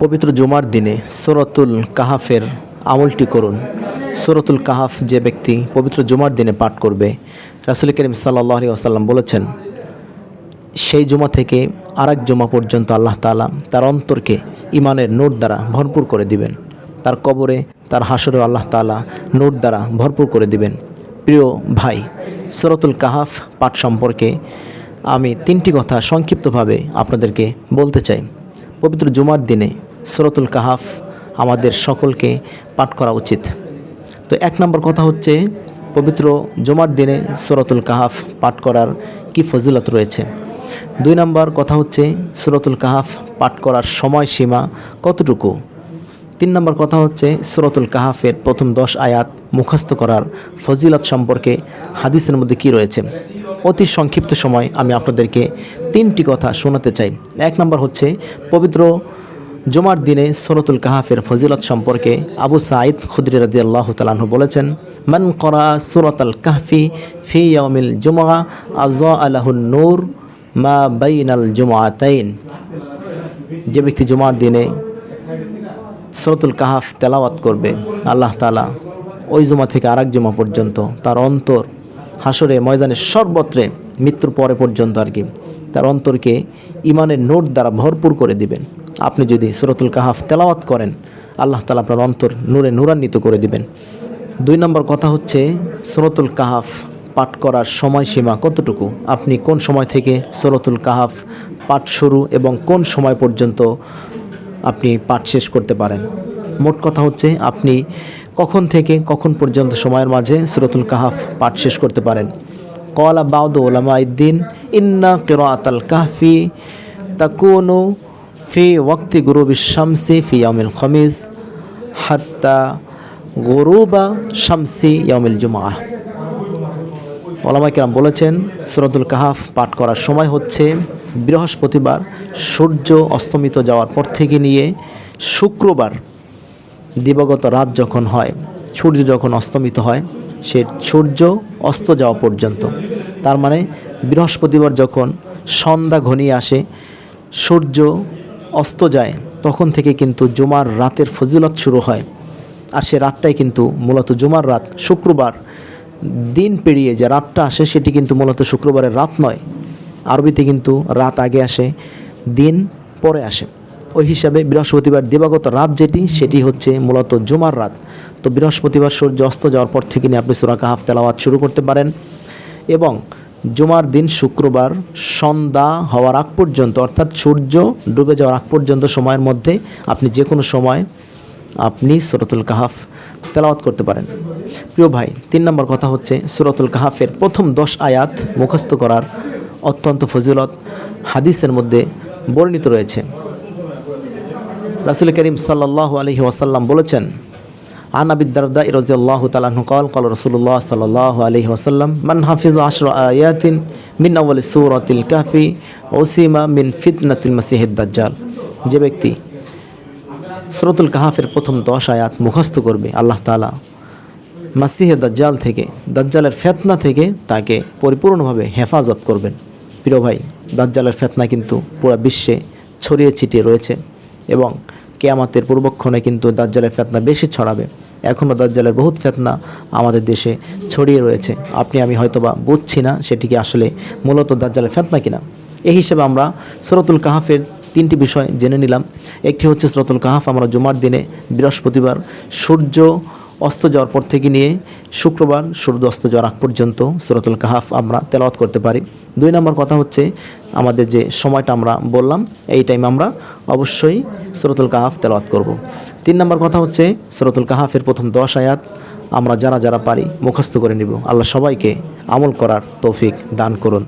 পবিত্র জুমার দিনে সুরতুল কাহাফের আমলটি করুন। সুরতুল কাহাফ যে ব্যক্তি পবিত্র জুমার দিনে পাঠ করবে, রাসুল করিম সাল্লাহ আসাল্লাম বলেছেন, সেই জুমা থেকে আরেক জুমা পর্যন্ত আল্লাহ তাআলা তার অন্তরকে ইমানের নোট দ্বারা ভরপুর করে দিবেন। তার কবরে, তার হাসরে আল্লাহ তাআলা নোট দ্বারা ভরপুর করে দিবেন। প্রিয় ভাই, সুরতুল কাহাফ পাঠ সম্পর্কে আমি তিনটি কথা সংক্ষিপ্তভাবে আপনাদেরকে বলতে চাই। পবিত্র জুমার দিনে সুরতুল কাহাফ আমাদের সকলকে পাঠ করা উচিত। তো এক নম্বর কথা হচ্ছে, পবিত্র জুমার দিনে সুরতুল কাহাফ পাঠ করার কি ফজিলত রয়েছে? দুই নম্বর কথা হচ্ছে, সুরতুল কাহাফ পাঠ করার সময়সীমা কতটুকু? তিন নম্বর কথা হচ্ছে, সুরতুল কাহাফের প্রথম দশ আয়াত মুখস্থ করার ফজিলত সম্পর্কে হাদিসের মধ্যে কি রয়েছে? অতি সংক্ষিপ্ত সময় আমি আপনাদেরকে তিনটি কথা শোনাতে চাই। এক নম্বর হচ্ছে, পবিত্র জুমার দিনে সুরতুল কাহাফের ফজিলত সম্পর্কে আবু সাঈদ খুদরি রাজি আল্লাহ তালাহু বলেছেন, মান করা সুরত আল কাহফি ফি ইয়ামিল জুমা আজ আলাহুন নূর মা বাইনাল জুমাতাইন যে ব্যক্তি জুমার দিনে সরতুল কাহাফ তেলাওয়াত করবে, আল্লাহ তালা ওই জুমা থেকে আরেক জুমা পর্যন্ত তার অন্তর হাসরে ময়দানে সর্বত্রে মৃত্যুর পরে পর্যন্ত আর কি। তার অন্তরকে ইমানের নোট দ্বারা ভরপুর করে দিবেন। আপনি যদি সুরতুল কাহাফ তেলাওয়াত করেন, আল্লাহ তালা আপনার অন্তর নূরে নূরান্বিত করে দিবেন। দুই নম্বর কথা হচ্ছে, সুরতুল কাহাফ পাঠ করার সময়সীমা কতটুকু? আপনি কোন সময় থেকে সুরতুল কাহাফ পাঠ শুরু এবং কোন সময় পর্যন্ত আপনি পাঠ শেষ করতে পারেন? মোট কথা হচ্ছে, আপনি কখন থেকে কখন পর্যন্ত সময়ের মাঝে সুরতুল কাহাফ পাঠ শেষ করতে পারেন? কলা বাউদ ওলামা ইদ্দিন ইন্না কিরাত আল কাহফি তাকুনু ফি ওয়াক্তি গুরুবি শামসি ফি ইয়ামিল খমিজ হাত্তা গরুবা শামসি ইয়ামিল জুমআ ওলামা কিরাম বলেছেন, সুরতুল কাহাফ পাঠ করার সময় হচ্ছে বৃহস্পতিবার সূর্য অস্তমিত যাওয়ার পর থেকে নিয়ে শুক্রবার দিবগত রাত যখন হয়, সূর্য যখন অস্তমিত হয়, সে সূর্য অস্ত যাওয়া পর্যন্ত। তার মানে বৃহস্পতিবার যখন সন্ধ্যা ঘনিয়ে আসে, সূর্য অস্ত যায়, তখন থেকে কিন্তু জুমার রাতের ফজিলত শুরু হয়। আর সে রাতটাই কিন্তু মূলত জুমার রাত। শুক্রবার দিন পেরিয়ে যে রাতটা আসে, সেটি কিন্তু মূলত শুক্রবারের রাত নয়। আরবিতে কিন্তু রাত আগে আসে, দিন পরে আসে। ওই হিসাবে বৃহস্পতিবার দিবাগত রাত যেটি, সেটি হচ্ছে মূলত জুমার রাত। তো বৃহস্পতিবার সূর্য অস্ত যাওয়ার পর থেকে আপনি সুরা কাহাফ তেলাওয়াত শুরু করতে পারেন এবং জুমার দিন শুক্রবার সন্ধ্যা হওয়ার আগ পর্যন্ত, অর্থাৎ সূর্য ডুবে যাওয়ার আগ পর্যন্ত সময়ের মধ্যে আপনি যে কোনো সময় আপনি সুরতুল কাহাফ তেলাওয়াত করতে পারেন। প্রিয় ভাই, তিন নম্বর কথা হচ্ছে সুরতুল কাহাফের প্রথম দশ আয়াত মুখস্থ করার অত্যন্ত ফজিলত হাদিসের মধ্যে বর্ণিত রয়েছে। রাসুল করিম সাল্লাহ আলহি ওয়াসাল্লাম বলেছেন, আন আবিদ্দারদা ইরজিয়াল্লাহ তালাহু কল কল রসুল্লাহ সাল্লাহ আলহি ওয়াসাল্লাম, মান হাফিজ আশর আয়াতিন মিন সুর সৌরতিল কাফি ওসিমা মিন ফিতনাতিল মাসিহিদ দাজ্জাল। যে ব্যক্তি সরতুল কাহাফের প্রথম দশ আয়াত মুখস্থ করবে, আল্লাহ তালা মাসিহে দাজ্জাল থেকে, দাজ্জালের ফেতনা থেকে তাকে পরিপূর্ণভাবে হেফাজত করবেন। প্রিয় ভাই, দাজ্জালের ফেতনা কিন্তু পুরা বিশ্বে ছড়িয়ে ছিটিয়ে রয়েছে। এবং কেয়ামাতের পূর্বক্ষণে কিন্তু দাজ্জালের ফেতনা বেশি ছড়াবে। এখনও দাজ্জালের বহুত ফেতনা আমাদের দেশে ছড়িয়ে রয়েছে। আপনি, আমি হয়তোবা বুঝছি না সেটিকে আসলে মূলত দাজ্জালের ফেতনা কিনা। এই হিসেবে আমরা সুরতুল কাহাফের তিনটি বিষয় জেনে নিলাম। একটি হচ্ছে সুরতুল কাহাফ, আমরা জুমার দিনে বৃহস্পতিবার সূর্য অস্ত যাওয়ার পর থেকে নিয়ে শুক্রবার সূর্য অস্ত যাওয়ার আগ পর্যন্ত সুরতুল কাহাফ আমরা তেলাওয়াত করতে পারি। দুই নম্বর কথা হচ্ছে আমাদের যে সময়টা আমরা বললাম, এই টাইমে আমরা অবশ্যই সুরতুল কাহাফ তেলাওয়াত করব। তিন নম্বর কথা হচ্ছে সরতুল কাহাফের প্রথম দশ আয়াত আমরা যারা যারা পারি মুখস্থ করে নিব আল্লাহ সবাইকে আমল করার তৌফিক দান করুন